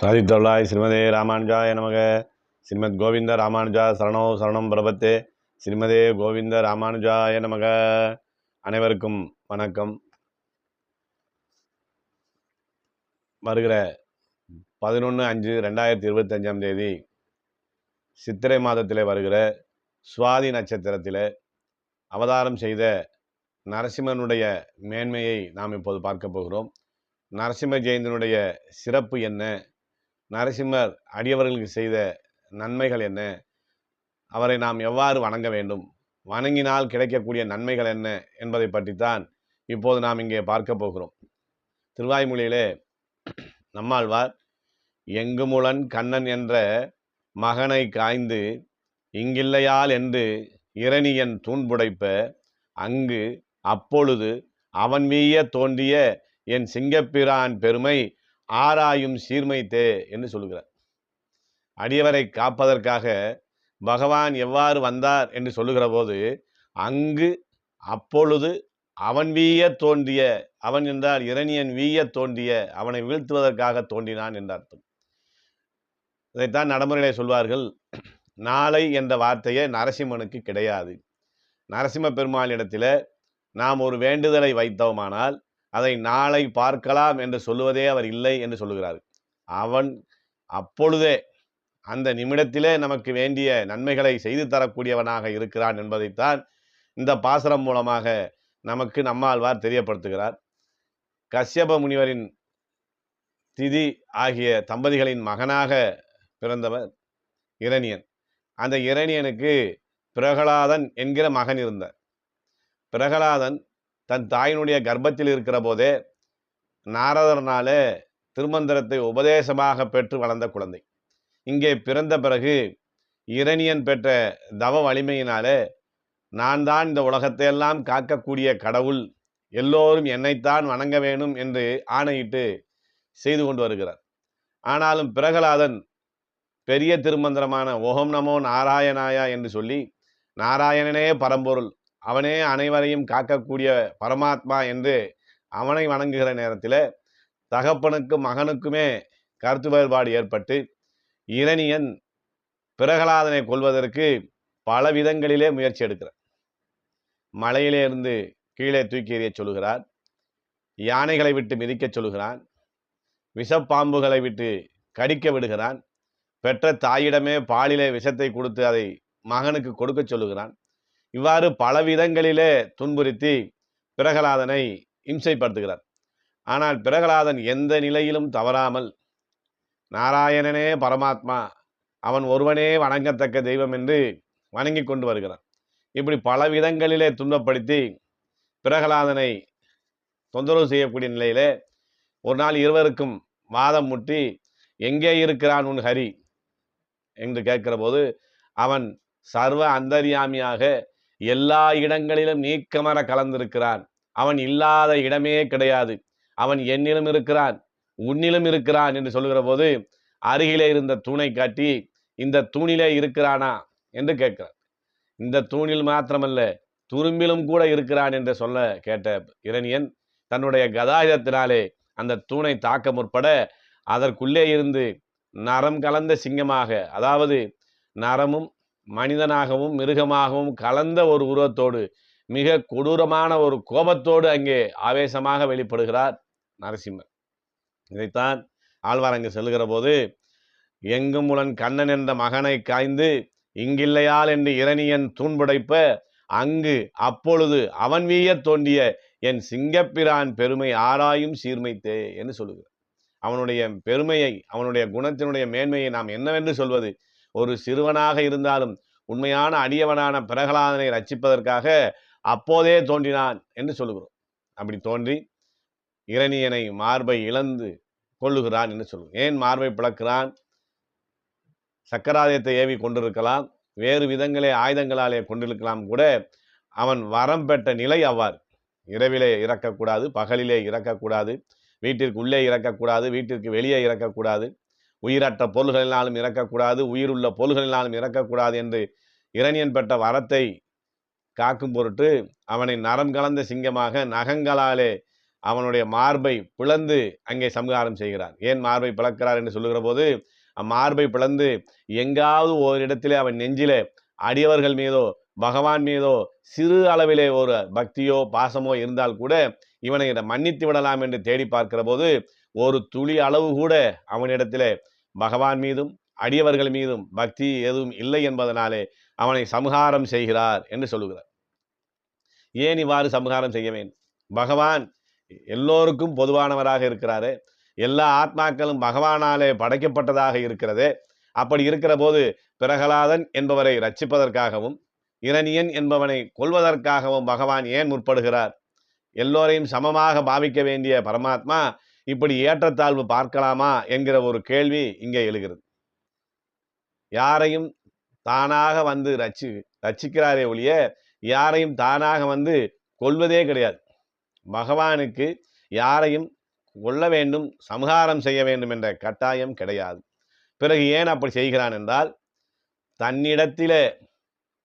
சாதித்தொள்ளாய் ஸ்ரீமதே ராமானுஜாய நமக. ஸ்ரீமத் கோவிந்த ராமானுஜா சரணோ சரணம் பிரபத்தே. ஸ்ரீமதே கோவிந்த ராமானுஜாய நமக. அனைவருக்கும் வணக்கம். வருகிற பதினொன்று அஞ்சு ரெண்டாயிரத்தி இருபத்தஞ்சாம் தேதி சித்திரை மாதத்தில் வருகிற சுவாதி நட்சத்திரத்தில் அவதாரம் செய்த நரசிம்மனுடைய மேன்மையை நாம் இப்போது பார்க்க போகிறோம். நரசிம்ம ஜெயந்தினுடைய சிறப்பு என்ன? நரசிம்மர் அடியவர்களுக்கு செய்த நன்மைகள் என்ன? அவரை நாம் எவ்வாறு வணங்க வேண்டும்? வணங்கினால் கிடைக்கக்கூடிய நன்மைகள் என்ன என்பதை பற்றித்தான் இப்போது நாம் இங்கே பார்க்க போகிறோம். திருவாய்மொழியிலே நம்மாழ்வார் எங்குமுழன் கண்ணன் என்ற மகனை காய்ந்து இங்கில்லையால் என்று இரணியன் தூண்புடைப்ப அங்கு அப்பொழுது அவன் மீய தோன்றிய என் சிங்கப்பிரான் பெருமை ஆராயும் சீர்மைத்தே என்று சொல்லுகிறார். அடியவரை காப்பதற்காக பகவான் எவ்வாறு வந்தார் என்று சொல்லுகிற போது அங்கு அப்பொழுது அவன் வீய தோன்றிய அவன் என்றால் இரணியன் வீய தோன்றிய அவனை வீழ்த்துவதற்காக தோன்றினான் என்ற அர்த்தம். இதைத்தான் நடைமுறையிலே சொல்வார்கள் நாளை என்ற வார்த்தையே நரசிம்மனுக்கு கிடையாது. நரசிம்ம பெருமாள் இடத்துல நாம் ஒரு வேண்டுதலை வைத்தோமானால் அதை நாளை பார்க்கலாம் என்று சொல்லுவதே அவர் இல்லை என்று சொல்லுகிறார். அவன் அப்பொழுதே அந்த நிமிடத்திலே நமக்கு வேண்டிய நன்மைகளை செய்து தரக்கூடியவனாக இருக்கிறான் என்பதைத்தான் இந்த பாசரம் மூலமாக நமக்கு நம்மாழ்வார் தெரியப்படுத்துகிறார். கஷ்யப முனிவரின் திதி ஆகிய தம்பதிகளின் மகனாக பிறந்தவர் இரணியன். அந்த இரணியனுக்கு பிரகலாதன் என்கிற மகன் இருந்தார். பிரகலாதன் தன் தாயினுடைய கர்ப்பத்தில் இருக்கிற போதே நாரதர்னாலே திருமந்திரத்தை உபதேசமாக பெற்று வளர்ந்த குழந்தை. இங்கே பிறந்த பிறகு இரணியன் பெற்ற தவ வலிமையினாலே நான் தான் இந்த உலகத்தையெல்லாம் காக்கக்கூடிய கடவுள் எல்லோரும் என்னைத்தான் வணங்க வேணும் என்று ஆணையிட்டு செய்து கொண்டு வருகிறார். ஆனாலும் பிரகலாதன் பெரிய திருமந்திரமான ஓம் நமோ நாராயணாயா என்று சொல்லி நாராயணனே பரம்பொருள் அவனே அனைவரையும் காக்கக்கூடிய பரமாத்மா என்று அவனை வணங்குகிற நேரத்தில் தகப்பனுக்கும் மகனுக்குமே கருத்து வேறுபாடு ஏற்பட்டு இரணியன் பிரகலாதனை கொள்வதற்கு பல விதங்களிலே முயற்சி எடுக்கிறார் மலையிலே இருந்து கீழே தூக்கி எறிய சொல்லுகிறார். யானைகளை விட்டு மிதிக்கச் சொல்லுகிறான். விஷப்பாம்புகளை விட்டு கடிக்க விடுகிறான். பெற்ற தாயிடமே பாலிலே விஷத்தை கொடுத்து அதை மகனுக்கு கொடுக்க சொல்லுகிறான். இவ்வாறு பல விதங்களிலே துன்புறுத்தி பிரகலாதனை இம்சைப்படுத்துகிறார். ஆனால் பிரகலாதன் எந்த நிலையிலும் தவறாமல் நாராயணனே பரமாத்மா அவன் ஒருவனே வணங்கத்தக்க தெய்வம் என்று வணங்கி கொண்டு வருகிறான். இப்படி பல விதங்களிலே துன்பப்படுத்தி பிரகலாதனை தொந்தரவு செய்யக்கூடிய நிலையிலே ஒரு நாள் இருவருக்கும் வாதம் முட்டி எங்கே இருக்கிறான் உன் ஹரி? என்று கேட்கிற போது அவன் சர்வ அந்தரியாமியாக எல்லா இடங்களிலும் நீக்கமர கலந்திருக்கிறான். அவன் இல்லாத இடமே கிடையாது. அவன் என்னிலும் இருக்கிறான் உன்னிலும் இருக்கிறான் என்று சொல்லுகிற போது அருகிலே இருந்த தூணை காட்டி இந்த தூணிலே இருக்கிறானா என்று கேட்கிறார். இந்த தூணில் மாத்திரமல்ல துரும்பிலும் கூட இருக்கிறான் என்று சொல்ல கேட்ட இரணியன் தன்னுடைய கதாயுதத்தினாலே அந்த தூணை தாக்க முற்பட அதற்குள்ளே இருந்து நரம் கலந்த சிங்கமாக அதாவது நரமும் மனிதனாகவும் மிருகமாகவும் கலந்த ஒரு உருவத்தோடு மிக கொடூரமான ஒரு கோபத்தோடு அங்கே ஆவேசமாக வெளிப்படுகிறார் நரசிம்மர். இதைத்தான் ஆழ்வார் அங்கு செல்கிற போது எங்கும் உளன் கண்ணன் என்ற மகனை காய்ந்து இங்கில்லையால் என்று இரணியன் தூண்புடைப்ப அங்கு அப்பொழுது அவன் வீய தோண்டிய என் சிங்கப்பிரான் பெருமை ஆராயும் சீர்மைத்தே என்று சொல்லுகிறார். அவனுடைய பெருமையை அவனுடைய குணத்தினுடைய மேன்மையை நாம் என்னவென்று சொல்வது? ஒரு சிறுவனாக இருந்தாலும் உண்மையான அடியவனான பிரகலாதனை ரட்சிப்பதற்காக அப்போதே தோன்றினான் என்று சொல்லுகிறோம். அப்படி தோன்றி இரணியனை மார்பை இழந்து கொள்ளுகிறான் என்று சொல்லுவோம் ஏன் மார்பை பிளக்கிறான்? சக்கராதயத்தை ஏவி கொண்டிருக்கலாம். வேறு விதங்களே ஆயுதங்களாலே கொண்டிருக்கலாம் கூட அவன் வரம் பெற்ற நிலை அவ்வாறு. இரவிலே இறக்கக்கூடாது பகலிலே இறக்கக்கூடாது வீட்டிற்கு உள்ளே இறக்கக்கூடாது வீட்டிற்கு வெளியே இறக்கக்கூடாது. உயிரற்ற பொருள்களினாலும் இறக்கக்கூடாது உயிருள்ள பொருள்களினாலும் இறக்கக்கூடாது என்று இரணியன் பெற்ற வரத்தை காக்கும் பொருட்டு அவனை நரம் கலந்த சிங்கமாக நகங்களாலே அவனுடைய மார்பை பிளந்து அங்கே சம்ஹாரம் செய்கிறார். ஏன் மார்பை பிளக்கிறார் என்று சொல்லுகிற போது அம்மார்பை பிளந்து எங்காவது ஓரிடத்திலே அவன் நெஞ்சிலே அடியவர்கள் மீதோ பகவான் மீதோ சிறு அளவிலே ஒரு பக்தியோ பாசமோ இருந்தால் கூட இவனை இதை மன்னித்து விடலாம் என்று தேடி பார்க்கிற போது ஒரு துளி அளவு கூட அவனிடத்திலே பகவான் மீதும் அடியவர்கள் மீதும் பக்தி எதுவும் இல்லை என்பதனாலே அவனை சம்ஹாரம் செய்கிறார் என்று சொல்லுகிறார். ஏன் இவ்வாறு சம்ஹாரம் செய்ய வேண்டும்? பகவான் எல்லோருக்கும் பொதுவானவராக இருக்கிறாரு எல்லா ஆத்மாக்களும் பகவானாலே படைக்கப்பட்டதாக இருக்கிறது அப்படி இருக்கிற போது பிரகலாதன் என்பவரை ரட்சிப்பதற்காகவும் இரணியன் என்பவனை கொல்வதற்காகவும் பகவான் ஏன் முற்படுகிறார்? எல்லோரையும் சமமாக பாவிக்க வேண்டிய பரமாத்மா இப்படி ஏற்றத்தாழ்வு பார்க்கலாமா என்கிற ஒரு கேள்வி இங்கே எழுகிறது. யாரையும் தானாக வந்து ரச்சி ரச்சிக்கிறாரே ஒழிய யாரையும் தானாக வந்து கொள்வதே கிடையாது. பகவானுக்கு யாரையும் கொள்ள வேண்டும் சம்ஹாரம் செய்ய வேண்டும் என்ற கட்டாயம் கிடையாது. பிறகு ஏன் அப்படி செய்கிறான் என்றால் தன்னிடத்திலே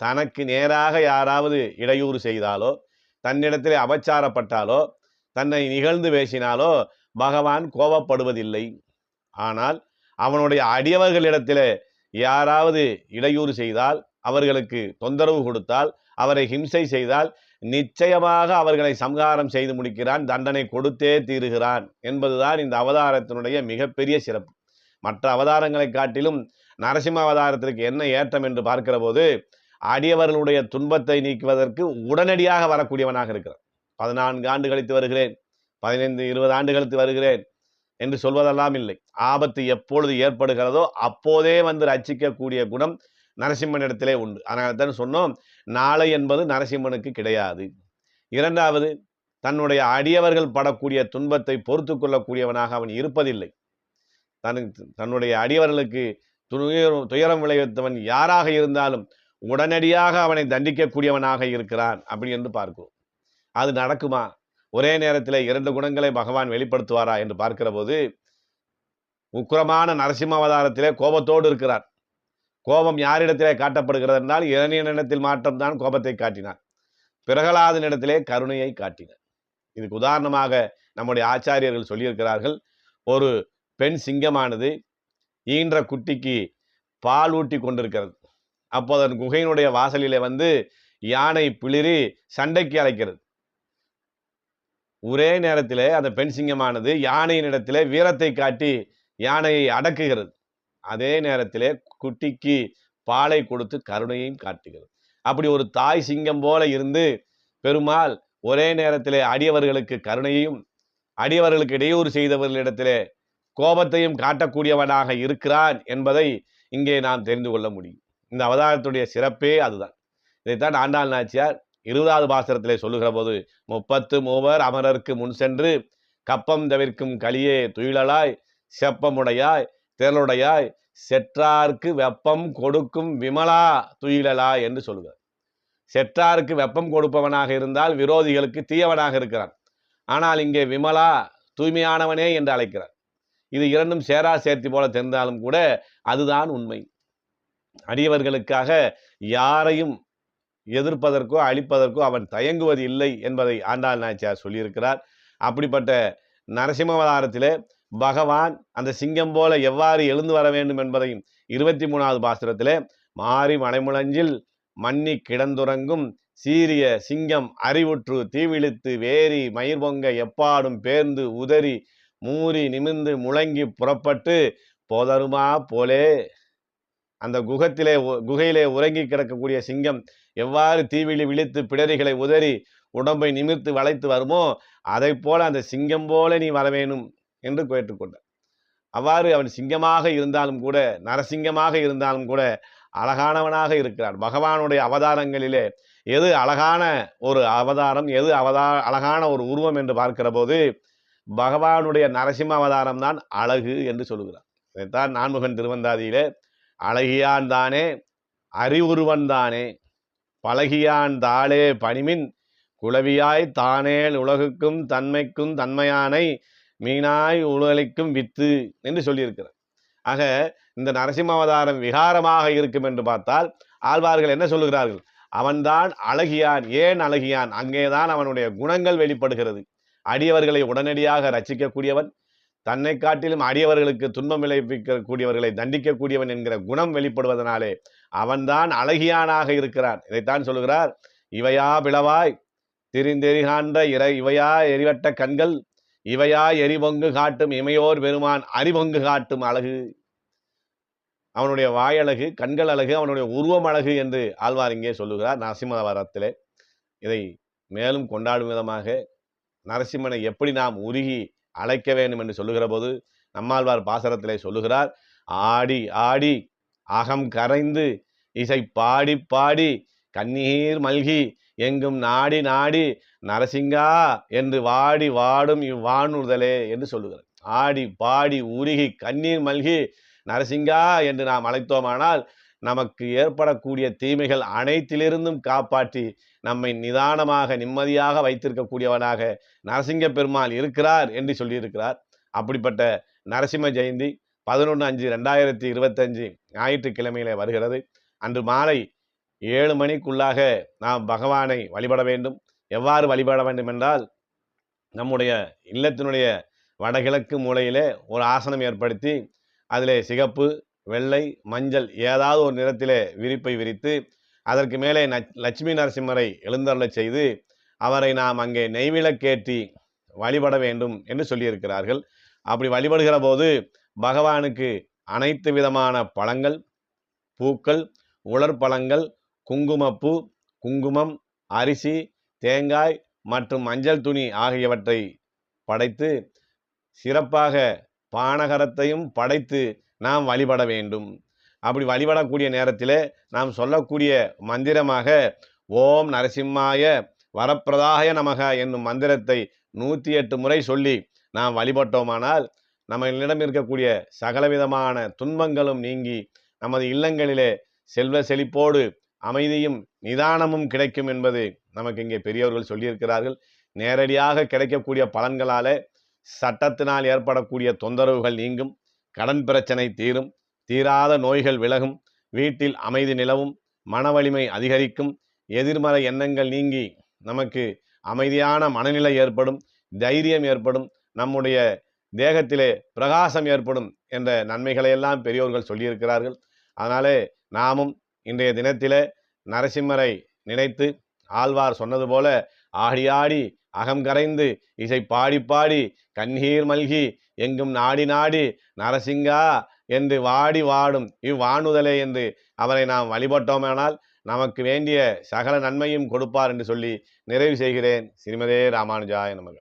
தனக்கு நேராக யாராவது இடையூறு செய்தாலோ தன்னிடத்திலே அபச்சாரப்பட்டாலோ தன்னை நிகழ்ந்து பேசினாலோ பகவான் கோபப்படுவதில்லை. ஆனால் அவனுடைய அடியவர்களிடத்தில் யாராவது இடையூறு செய்தால் அவர்களுக்கு தொந்தரவு கொடுத்தால் அவரை ஹிம்சை செய்தால் நிச்சயமாக அவர்களை சம்ஹாரம் செய்து முடிக்கிறான் தண்டனை கொடுத்தே தீருகிறான் என்பதுதான் இந்த அவதாரத்தினுடைய மிகப்பெரிய சிறப்பு. மற்ற அவதாரங்களை காட்டிலும் நரசிம்ம அவதாரத்திற்கு என்ன ஏற்றம் என்று பார்க்கிற போது அடியவர்களுடைய துன்பத்தை நீக்குவதற்கு உடனடியாக வரக்கூடியவனாக இருக்கிறான். பதினான்கு ஆண்டு கழித்து வருகிறேன். பதினைந்து இருபது ஆண்டுகளுக்கு வருகிறேன் என்று சொல்வதெல்லாம் இல்லை. ஆபத்து எப்பொழுது ஏற்படுகிறதோ அப்போதே வந்து ரச்சிக்கக்கூடிய குணம் நரசிம்மனிடத்திலே உண்டு. அதனால தான் சொன்னோம் நாளை என்பது நரசிம்மனுக்கு கிடையாது. இரண்டாவது தன்னுடைய அடியவர்கள் படக்கூடிய துன்பத்தை பொறுத்து கொள்ளக்கூடியவனாக அவன் இருப்பதில்லை. தன் தன்னுடைய அடியவர்களுக்கு துயரம் துயரம் விளைவித்தவன் யாராக இருந்தாலும் உடனடியாக அவனை தண்டிக்கக்கூடியவனாக இருக்கிறான் அப்படி என்று பார்க்கிறோம். அது நடக்குமா? ஒரே நேரத்தில் இரண்டு குணங்களை பகவான் வெளிப்படுத்துவாரா என்று பார்க்கிற போது உக்கிரமான நரசிம்ம அவதாரத்திலே கோபத்தோடு இருக்கிறார். கோபம் யாரிடத்திலே காட்டப்படுகிறது என்றால் இரணியனிடத்தில் மாற்றம்தான் கோபத்தை காட்டினார். பிரகலாதனிடத்திலே கருணையை காட்டினார். இதுக்கு உதாரணமாக நம்முடைய ஆச்சாரியர்கள் சொல்லியிருக்கிறார்கள் ஒரு பெண் சிங்கமானது ஈன்ற குட்டிக்கு பால் ஊட்டி கொண்டிருக்கிறது. அப்போ அதன் குகையினுடைய வாசலிலே வந்து யானை பிளிரி சண்டைக்கு அழைக்கிறது. ஒரே நேரத்தில் அந்த பெண் சிங்கமானது யானையின் இடத்திலே வீரத்தை காட்டி யானையை அடக்குகிறது. அதே நேரத்திலே குட்டிக்கு பாலை கொடுத்து கருணையையும் காட்டுகிறது. அப்படி ஒரு தாய் சிங்கம் போல இருந்து பெருமாள் ஒரே நேரத்திலே அடியவர்களுக்கு கருணையையும் அடியவர்களுக்கு இடையூறு செய்தவர்களிடத்திலே கோபத்தையும் காட்டக்கூடியவனாக இருக்கிறான் என்பதை இங்கே நாம் தெரிந்து கொள்ள முடியும். இந்த அவதாரத்துடைய சிறப்பே அதுதான். இதைத்தான் ஆண்டாள் நாச்சியார் இருபதாவது பாசரத்திலே சொல்லுகிற போது முப்பத்து மூவர் அமரருக்கு முன் சென்று கப்பம் தவிர்க்கும் களியே துயிலலாய் செப்பமுடையாய் திரளுடையாய் செற்றார்க்கு வெப்பம் கொடுக்கும் விமலா துயிலலா என்று சொல்லுகிறார். செற்றாருக்கு வெப்பம் கொடுப்பவனாக இருந்தால் விரோதிகளுக்கு தீயவனாக இருக்கிறான். ஆனால் இங்கே விமலா தூய்மையானவனே என்று அழைக்கிறார். இது இரண்டும் சேரா சேர்த்தி போல தெரிந்தாலும் கூட அதுதான் உண்மை. அடியவர்களுக்காக யாரையும் எதிர்ப்பதற்கோ அழிப்பதற்கோ அவன் தயங்குவது இல்லை என்பதை ஆண்டாள் நாச்சியார் சொல்லியிருக்கிறார். அப்படிப்பட்ட நரசிம்மவதாரத்திலே பகவான் அந்த சிங்கம் போல எவ்வாறு எழுந்து வர வேண்டும் என்பதையும் இருபத்தி மூணாவது பாசுரத்திலே மாறி மலைமுழஞ்சில் மன்னி கிடந்துறங்கும் சீரிய சிங்கம் அறிவுற்று தீவிழித்து வேரி மயிர் பொங்க எப்பாடும் பேர்ந்து உதறி மூறி நிமிர்ந்து முழங்கி புறப்பட்டு போதருமா போலே அந்த குகத்திலே உ- குகையிலே உறங்கி கிடக்கக்கூடிய சிங்கம் எவ்வாறு தீவிழி விழித்து பிடரிகளை உதறி உடம்பை நிமிர்த்து வளைத்து வருமோ அதைப் போல அந்த சிங்கம் போல நீ வர வேணும் என்று கேட்டுக்கொண்டார் அவ்வாறு அவன் சிங்கமாக இருந்தாலும் கூட நரசிங்கமாக இருந்தாலும் கூட அழகானவனாக இருக்கிறான். பகவானுடைய அவதாரங்களிலே எது அழகான ஒரு அவதாரம் எது அவதா அழகான ஒரு உருவம் என்று பார்க்கிற போது பகவானுடைய நரசிம்ம அவதாரம் தான் அழகு என்று சொல்லுகிறார். இதைத்தான் நான்முகன் திருவந்தாதியிலே அழகியான் தானே அறிவுருவன் தானே. பழகியான் தாளே பணிமின் குளவியாய் தானேல் உலகுக்கும் தன்மைக்கும் தன்மையானை மீனாய் உலகளிக்கும் வித்து என்று சொல்லியிருக்கிறார். ஆக இந்த நரசிம்மாவதாரம் விகாரமாக இருக்கும் என்று பார்த்தால் ஆழ்வார்கள் என்ன சொல்லுகிறார்கள்? அவன்தான் அழகியான் ஏன் அழகியான்? அங்கேதான் அவனுடைய குணங்கள் வெளிப்படுகிறது. அடியவர்களை உடனடியாக ரசிக்கக்கூடியவன் தன்னை காட்டிலும் அடியவர்களுக்கு துன்பம் விளைவிக்கக்கூடியவர்களை தண்டிக்கக்கூடியவன் என்கிற குணம் வெளிப்படுவதனாலே அவன்தான் அழகியானாக இருக்கிறான். இதைத்தான் சொல்லுகிறார் இவையா பிளவாய் திரிந்தெறிகான்ற இறை இவையா எரிவட்ட கண்கள் இவையா எரிபொங்கு காட்டும் இமையோர் பெருமான் அறிபொங்கு காட்டும் அழகு. அவனுடைய வாயழகு கண்கள் அழகு அவனுடைய உருவம் அழகு என்று ஆழ்வார் இங்கே சொல்லுகிறார் நரசிம்மவரத்திலே. இதை மேலும் கொண்டாடும் விதமாக நரசிம்மனை எப்படி நாம் உருகி அழைக்க வேண்டும் என்று சொல்லுகிற போது நம்மாழ்வார் பாசரத்திலே சொல்லுகிறார் ஆடி ஆடி அகம் கரைந்து இசை பாடி பாடி கண்ணீர் மல்கி எங்கும் நாடி நாடி நரசிங்கா என்று வாடி வாடும் இவ்வாணுதலே என்று சொல்லுகிறார். ஆடி பாடி உருகி கண்ணீர் மல்கி நரசிங்கா என்று நாம் அழைத்தோமானால் நமக்கு ஏற்படக்கூடிய தீமைகள் அனைத்திலிருந்தும் காப்பாற்றி நம்மை நிதானமாக நிம்மதியாக வைத்திருக்கக்கூடியவனாக நரசிங்க பெருமாள் இருக்கிறார் என்று சொல்லியிருக்கிறார். அப்படிப்பட்ட நரசிம்ம ஜெயந்தி பதினொன்று அஞ்சு ரெண்டாயிரத்தி இருபத்தஞ்சு ஞாயிற்றுக்கிழமையிலே வருகிறது. அன்று மாலை ஏழு மணிக்குள்ளாக நாம் பகவானை வழிபட வேண்டும். எவ்வாறு வழிபட வேண்டும் என்றால் நம்முடைய இல்லத்தினுடைய வடகிழக்கு மூலையிலே ஒரு ஆசனம் ஏற்படுத்தி அதிலே சிகப்பு வெள்ளை மஞ்சள் ஏதாவது ஒரு நிறத்திலே விரிப்பை விரித்து அதற்கு மேலே லட்சுமி நரசிம்மரை எழுந்தருளச் செய்து அவரை நாம் அங்கே நெய்விளக்கேற்றி வழிபட வேண்டும் என்று சொல்லியிருக்கிறார்கள். அப்படி வழிபடுகிற போது பகவானுக்கு அனைத்து விதமான பழங்கள் பூக்கள் உலர்பழங்கள் குங்குமப்பூ குங்குமம் அரிசி தேங்காய் மற்றும் மஞ்சள் துணி ஆகியவற்றை படைத்து சிறப்பாக பானகரத்தையும் படைத்து நாம் வழிபட வேண்டும். அப்படி வழிபடக்கூடிய நேரத்தில் நாம் சொல்லக்கூடிய மந்திரமாக ஓம் நரசிம்மாய வரப்பிரதாய நமக என்னும் மந்திரத்தை நூற்றி எட்டு முறை சொல்லி நாம் வழிபட்டோமானால் நம்மளிடம் இருக்கக்கூடிய சகலவிதமான துன்பங்களும் நீங்கி நமது இல்லங்களிலே செல்வ செழிப்போடு அமைதியும் நிதானமும் கிடைக்கும் என்பது நமக்கு இங்கே பெரியவர்கள் சொல்லியிருக்கிறார்கள். நேரடியாக கிடைக்கக்கூடிய பலன்களால் சட்டத்தினால் ஏற்படக்கூடிய தொந்தரவுகள் நீங்கும். கடன் பிரச்சனை தீரும் தீராத நோய்கள் விலகும் வீட்டில் அமைதி நிலவும் மன வலிமை அதிகரிக்கும் எதிர்மறை எண்ணங்கள் நீங்கி நமக்கு அமைதியான மனநிலை ஏற்படும் தைரியம் ஏற்படும் நம்முடைய தேகத்திலே பிரகாசம் ஏற்படும் என்ற நன்மைகளை எல்லாம் பெரியோர்கள் சொல்லியிருக்கிறார்கள். அதனாலே நாமும் இன்றைய தினத்திலே நரசிம்மரை நினைத்து ஆழ்வார் சொன்னது போல ஆடி ஆடி அகம் கரைந்து இசை பாடி பாடி கண்ணீர் மல்கி எங்கும் நாடி நாடி நரசிங்கா என்று வாடி வாடும் இவ்வாணுதலே என்று அவரை நாம் வழிபட்டோமானால் நமக்கு வேண்டிய சகல நன்மையும் கொடுப்பார் என்று சொல்லி நிறைவு செய்கிறேன். ஸ்ரீமதே ராமானுஜாய நமக.